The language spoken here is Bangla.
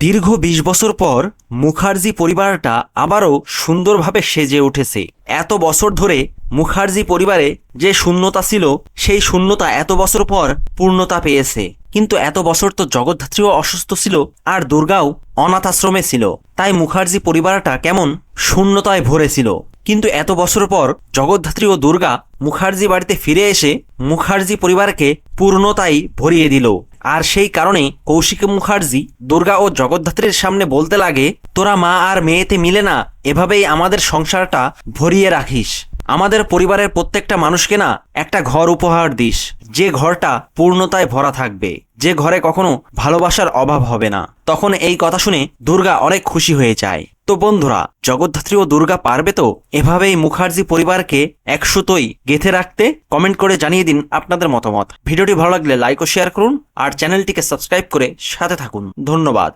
দীর্ঘ বিশ বছর পর মুখার্জি পরিবারটা আবারও সুন্দরভাবে সেজে উঠেছে। এত বছর ধরে মুখার্জি পরিবারে যে শূন্যতা ছিল, সেই শূন্যতা এত বছর পর পূর্ণতা পেয়েছে। কিন্তু এত বছর তো জগদ্ধাত্রীও অসুস্থ ছিল আর দুর্গাও অনাথ আশ্রমে ছিল। তাই মুখার্জি পরিবারটা কেমন শূন্যতায় ভরে ছিল। কিন্তু এত বছর পর জগদ্ধাত্রী ও দুর্গা মুখার্জি বাড়িতে ফিরে এসে মুখার্জি পরিবারকে পূর্ণতাই ভরিয়ে দিল। আর সেই কারণে কৌশিক মুখার্জি, দুর্গা ও জগদ্ধাত্রীর সামনে বলতে লাগে, তোরা মা আর মেয়েতে মিলে না, এভাবেই আমাদের সংসারটা ভরিয়ে রাখিস। আমাদের পরিবারের প্রত্যেকটা মানুষকে না একটা ঘর উপহার দিস। যে ঘরটা পূর্ণতায় ভরা থাকবে। যে ঘরে কখনো ভালোবাসার অভাব হবে না। তখন এই কথা শুনে দুর্গা অনেক খুশি হয়ে যায়। তো বন্ধুরা, জগদ্ধাত্রী ও দুর্গা পারবে তো এভাবেই মুখার্জি পরিবারকে একসুতোই গেথে রাখতে? কমেন্ট করে জানিয়ে দিন আপনাদের মতামত। ভিডিওটি ভালো লাগলে লাইক ও শেয়ার করুন আর চ্যানেলটিকে সাবস্ক্রাইব করে সাথে থাকুন। ধন্যবাদ।